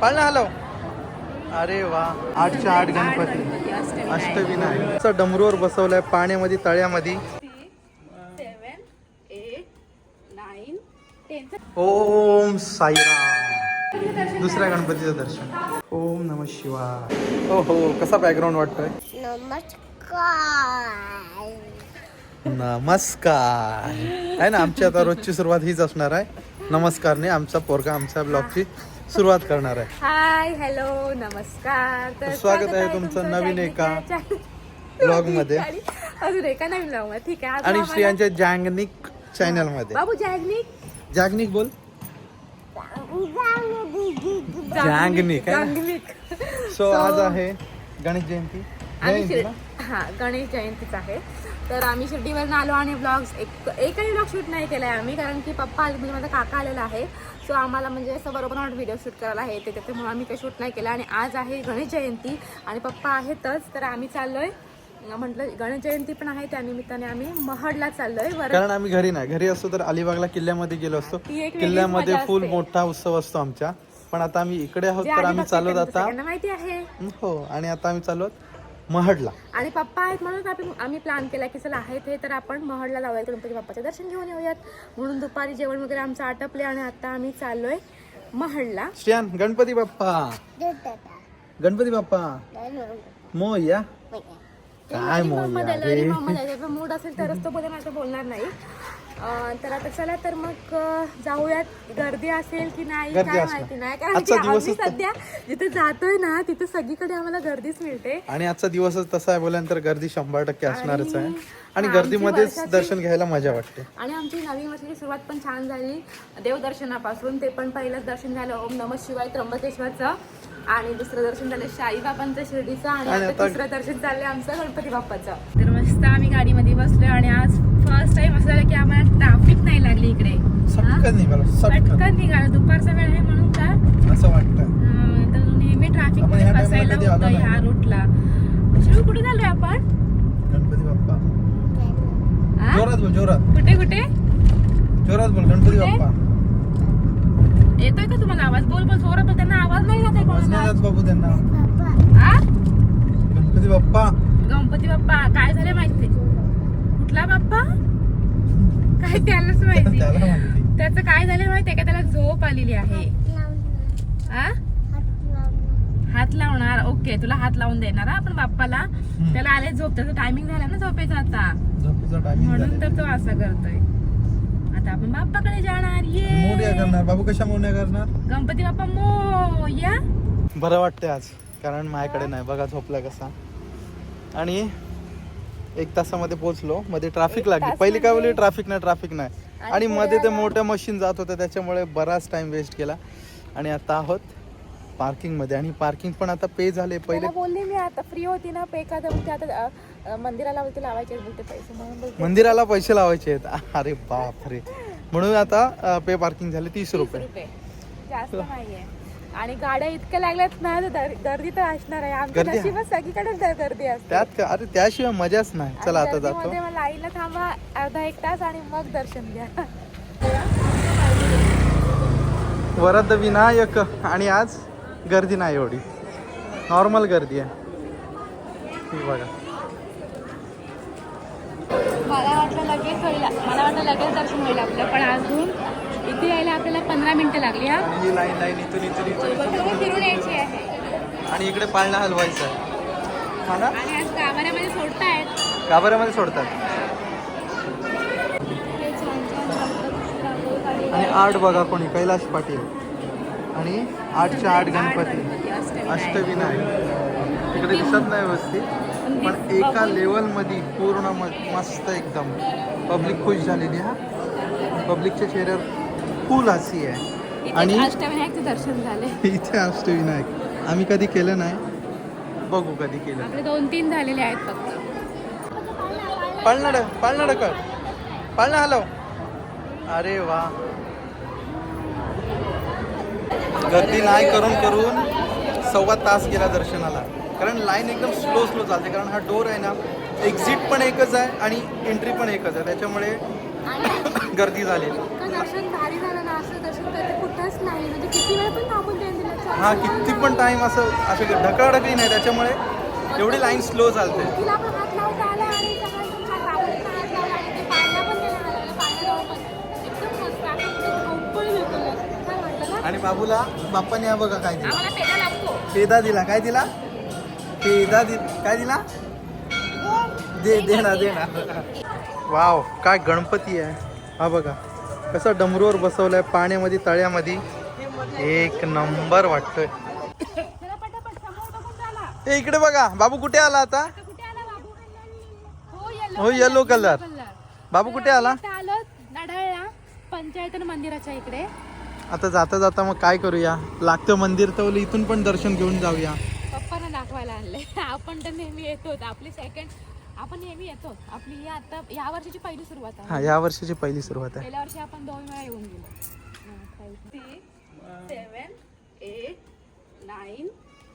पाळणा हलव. अरे वा. आठच्या आठ गणपती. अष्टविनायक. डमरूवर बसवलाय पाण्यामध्ये तळ्यामध्ये. ओम साईराम. दुसऱ्या गणपतीचं दर्शन. ओम नम शिवाय. हो हो कसा बॅकग्राऊंड वाटतोय? नमस्कार. नमस्कार. आहे ना आमची आता रोजची सुरुवात हीच असणार आहे. नमस्कारने आमचा पोरगा आमच्या ब्लॉगची सुरुवात करणार आहे. हाय हॅलो नमस्कार. तर स्वागत आहे तुमचं नवीन एका ब्लॉग मध्ये अजून एका नवीन ब्लॉगमध्ये ठीक आहे आणि श्रियांच्या जॅंगनिक चॅनलमध्ये बाबू जॅगनिक? जॅगनिक बोल. जॅंगनिक सो आज आहे गणेश जयंती. हा गणेश जयंतीच आहे. तर आम्ही शिर्डीवरून आलो आणि ब्लॉग्स एक एकही ब्लॉग शूट नाही केलाय आम्ही कारण की पप्पा आले म्हणजे माझा काका आलेला आहे. सो आम्हाला म्हणजे असं बरोबर व्हिडिओ शूट करायला आहे ते त्याच्यामुळे आम्ही काही शूट नाही केलं. आणि आज आहे गणेश जयंती आणि पप्पा आहेतच तर आम्ही चाललोय. म्हटलं गणेश जयंती पण आहे त्या निमित्ताने आम्ही महडला चाललोय. कारण आम्ही घरी नाही. घरी असतो तर अलिबागला किल्ल्यामध्ये गेलो असतो. किल्ल्यामध्ये फुल. मोठा उत्सव असतो आमच्या. पण आता आम्ही इकडे आहोत तर आम्ही चाललो त्यांचं आता माहिती आहे. हो आणि आता आम्ही चाललो आहोत महडला. आणि पप्पा आहेत म्हणून आपण आम्ही प्लॅन केला की चला आहे ते तर आपण महडला लावूयात गणपती बाप्पाचं दर्शन घेऊन येऊयात. म्हणून दुपारी जेवण वगैरे आमचं आटपले आणि आता आम्ही चाललोय महडला. श्रियान गणपती बाप्पा. गणपती बाप्पा. मोया. काय मूड असेल तरच तो बोलणार नाही. तर आता चला तर मग जाऊयात. गर्दी असेल की नाही गर्दी काय असणार. माहिती नाही. कारण की आजचा आम्ही दिवसच तर- सध्या जिथे जातोय ना तिथे सगळीकडे आम्हाला गर्दीच मिळते. आणि आजचा दिवसच तसा आहे बोल्यानंतर गर्दी शंभर टक्के असणारच आहे. आणि गर्दीमध्येच आमची वर्षाची- दर्शन घ्यायला मजा वाटते. आणि आमची नवीन वर्षाची सुरुवात पण छान झाली. देवदर्शनापासून ते पण पहिलंच दर्शन झालं. ओम नम शिवाय त्र्यंबकेश्वरचं. आणि दुसरं दर्शन झालं शाईबाबांचं शिर्डीचं आणि आता तिसरं दर्शन चाललंय आमचं गणपती बाप्पाचं. तर मस्त आम्ही गाडीमध्ये बसलोय आणि आज फर्स्ट टाइम असं झालं की आम्हाला ट्रॅफिक नाही लागली इकडे. पटकन निघालं दुपारचा वेळ आहे म्हणून का असं वाटतं. तर नेहमी ट्रॅफिकमध्ये फसायला होतं. ह्या रूटला शिरू कुठे चाललोय आपण? गणपती बाप्पा? जोरात बोल जोरात. कुठे कुठे? जोरात बोल गणपती? बाप्पा. येतोय का तुम्हाला आवाज? बोल बोल जोरात बोल. त्यांना आवाज नाही जाते नाही कोणाला. बाबू त्यांना. आ? गणपती बाप्पा. गणपती बाप्पा काय झाले माहिती कुठला बाप्पा? काय त्यालाच माहिती. त्याला माहिती. त्याचं काय झालं माहितीये का? त्याला झोप आलेली आहे. आ? हात लावणार. ओके तुला हात लावून देणार हा आपण बाप्पाला. त्याला आले झोप. त्याचं टायमिंग झाला ना झोपेचा आता. झोपेचा टायमिंग म्हणून तर तो असं करतोय. आता आपण बाप्पाकडे जाणार मोर्या ये करणार. बाबू कशा मोर्या करणार? गणपती बाप्पा मो या. बरं वाटते आज कारण माझ्याकडे नाही. बघा झोपला कसा. आणि एक तासामध्ये पोहोचलो. मध्ये ट्रॅफिक लागली. पहिली काय बोलली? ट्रॅफिक नाही ट्रॅफिक नाही. आणि मध्ये ते मोठ्या मशीन जात होत्या. त्याच्यामुळे बराच टाइम वेस्ट केला. आणि आता आहोत पार्किंगमध्ये आणि पार्किंग पण आता पे झाले पहिले. त्याला बोलली मी आता फ्री होती ना पे का तर मग ते आता अ, मंदिराला बोलते लावायचे आहेत बोलते पैसे म्हणून बोलते. मंदिराला पैसे लावायचे आहेत. अरे बाप रे म्हणून आता पे पार्किंग झाले तीस तीस रुपये. रुपये. जास्त नाहीये. आणि गाड्या इतक्या लागल्यात ना तर दर- गर्दी तर असणार आहे. आमच्या गर्दी आहे. नशिबात सगळीकडे गर- गर्दी असते. त्यात का? अरे त्याशिवाय मजाच नाही. चला आता जातो. लाईनला थांबा अर्धा एक तास आणि मग दर्शन घ्या. वरद विनायक. आणि आज? गर्दी नाही एवढी नॉर्मल गर्दी आहे ही बघा मला वाटलं लगेच होईल मला वाटलं लगेच दर्शन होईल आपलं पण अजून इथे यायला आपल्याला पंधरा मिनिटं लागली हा आणि ही लाईन लाईन इथून इथून इथून इथून बघ, फिरून यायची आहे आणि इकडे पाळणा हलवायचा आहे हा ना आणि आज गाभाऱ्यामध्ये सोडतायत गाभाऱ्यामध्ये सोडतात हे आणि. आठ बघा कोणी कैलाश पाटील आणि आठच्या आठ गणपती. अष्टविनायक. तिकडे दिसत नाही व्यवस्थित पण एका लेवलमध्ये पूर्ण म- मस्त एकदम. पब्लिक खुश झालेली हा. पब्लिकच्या चेहऱ्यावर फुल हसी आहे. आणि अष्टविनायकचे दर्शन झाले इथे अष्टविनायक. आम्ही कधी केलं नाही बघू कधी केलं. दोन तीन झालेले आहेत फक्त. पाळणा ड पाळणा ढकल पाळणा हलव. अरे वा. गर्दी नाही करून करून सव्वा तास गेला दर्शनाला. कारण लाईन एकदम स्लो स्लो चालते. कारण हा डोर आहे ना एक्झिट पण एकच आहे आणि एंट्री पण एकच आहे. त्याच्यामुळे गर्दी झाली. म्हणजे हा किती पण टाइम असं असे ढकलाढकली नाही. त्याच्यामुळे एवढी लाईन स्लो चालते. आणि बाबूला बाप्पाने हा बघा काय दिला. पेदा दिला. काय दिला? पेदा दि काय दिला? दे दे ना दे ना. वाव काय गणपती आहे. हा बघा कसं डमरूवर बसवलंय पाण्यामध्ये तळ्यामध्ये. एक नंबर वाटतोय. ए इकडे बघा बाबू कुठे आला आता? हो येलो हो, color. बाबू कुठे आला? पंचायतन मंदिराच्या इकडे. आता जाता जाता मग काय करूया? लागतं मंदिर तर इथून पण दर्शन घेऊन जाऊया. पप्पांना दाखवायला आणले. आपण तर नेहमी येतो आपली सेकंड आपण नेहमी येतो आपली ही आता या वर्षाची पहिली सुरुवात आहे. हा या वर्षाची पहिली सुरुवात आहे. गेल्या वर्षी आपण दोन वेळा येऊन गेलो. सेवन एट नाईन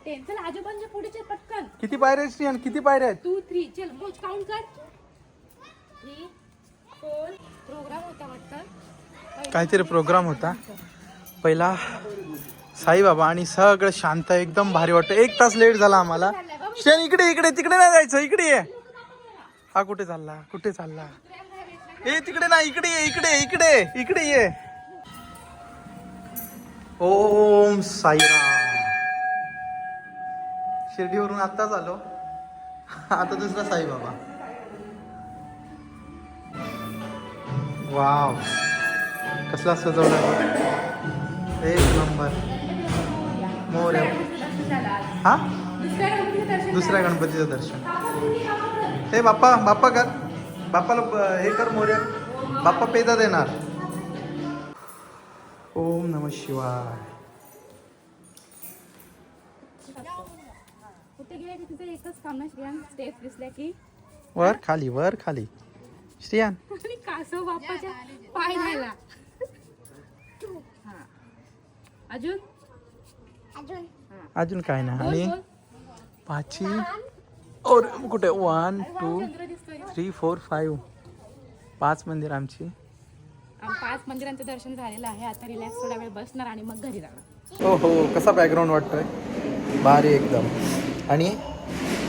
टेन चल आजोबांच्या पुढेचे पटकन. किती पायऱ्या आहेत श्रीयान? किती पायऱ्या आहेत? टू थ्री चल मोज काउंट कर. थ्री फोर प्रोग्राम होता वाटतं. काहीतरी प्रोग्राम होता. पहिला साईबाबा आणि सगळं शांत एकदम भारी वाटतं. एक तास लेट झाला आम्हाला. शेण इकडे इकडे तिकडे नाही जायचं इकडे ये. हा कुठे चालला? कुठे चालला? ए तिकडे ना इकडे ये इकडे इकडे इकडे ये. ओम साईराम. शिर्डीवरून आत्ताच आलो. आता दुसरा साईबाबा. वाव. कसला सजवला एक नंबर. मोर. हा? दुसऱ्या गणपतीचं दर्शन. हे बाप्पा बाप्पा कर. बाप्पाला हे कर मोर्या बाप्पा पेदा देणार. ओम नम शिवाय. वर खाली वर खाली. श्रियान. कासव बाप्पाच्या पाय झाला. अजून? अजून. हा अजून काय नाही. बोल आणि बोल. पाची और कुठे? One two three four five. पाच मंदिर आमची. आम- पाच मंदिरांचं दर्शन झालेलं आहे. आता रिलॅक्स थोडा वेळ बसणार आणि मग घरी जाणार. हो हो. कसा बॅकग्राऊंड वाटतोय? भारी एकदम. आणि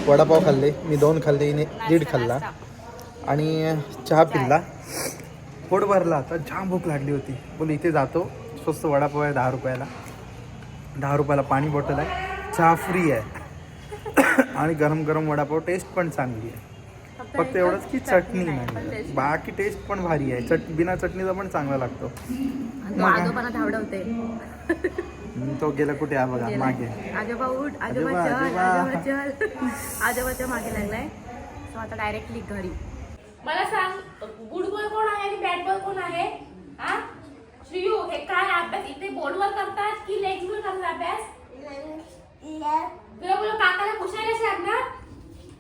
वडापाव खाल्ले. मी दोन खाल्ले दीड खाल्ला. आणि चहा पिल्ला. पोट भरला. आता जाम भूक लागली होती. बोल इथे जातो. स्वस्त वडापाव आहे दहा रुपयाला. दहा रुपयाला पाणी बॉटल आहे. चहा फ्री आहे. आणि गरम गरम वडापाव टेस्ट पण चांगली आहे. फक्त एवढंच की चटणी नाही बाकी टेस्ट पण भारी आहे. चट बिना चटणीचा पण चांगला लागतो. तो गेला कुठे? हा बघा मागे. आजोबा उठ. आजोबा आजोबा, चल. आजोबा. आजोबा चल. आजोबाच्या मागे लागलाय. आता डायरेक्टली घरी. मला सांग गुड बॉय कोण आहे आणि बॅड बॉय कोण आहे? हा? श्रीयू हे काय अभ्यास? इथे बोर्डवर करतात की लेग्स वर करतात अभ्यास? तुला बोल काकाला पुसायला सांग. ना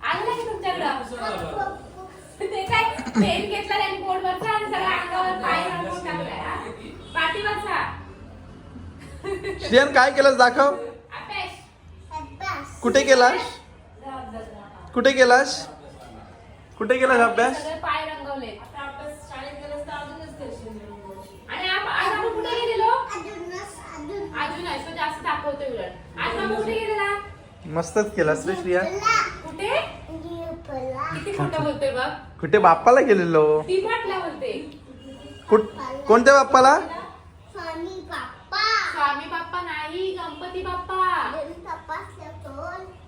आलं की तुमच्याकडं? ते काय पेन घेतला त्यांनी बोर्डवरचा आणि सगळ्या अंगावर पाय टाकलाय हा? पाठीवरचा. श्रियान काय केलंस दाखव. अभ्यास. कुठे केलास? कुठे केलास? कुठे केलास अभ्यास? सगळे पाय रंगवले आणि आप- आज आपण कुठे गेलेलो अजून आहे तो जास्त दाखवतोय कुठे गेलेला? मस्तच केलास रे श्रियान कुठे? किती खोटं बोलतोय बघ कुठे बाप्पाला गेलेलो? ती म्हटला बोलते. कुठ कोणत्या बाप्पाला? स्वामी बाप्पा. स्वामी बाप्पा नाही गणपती बाप्पा.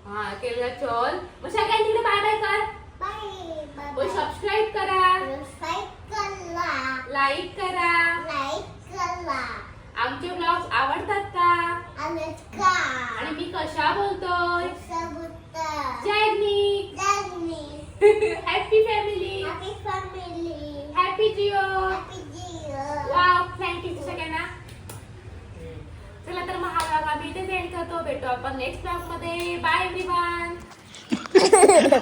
हा केलेला चल. मग सगळ्यांनी तिकडे बाय बाय कर. बाय व सबस्क्राईब करा. सबस्क्राईब करा. लाईक करा. लाईक करा. आमचे ब्लॉग्स आवडतात का? आणि मी कशा बोलतोय? हॅपी फॅमिली हॅपी जिओ वाव थँक्यू सगळ्यांना चला तर मग हा vlog आम्ही इथे एंड करतो. भेटू आपण नेक्स्ट ब्लॉगमध्ये. Bye everyone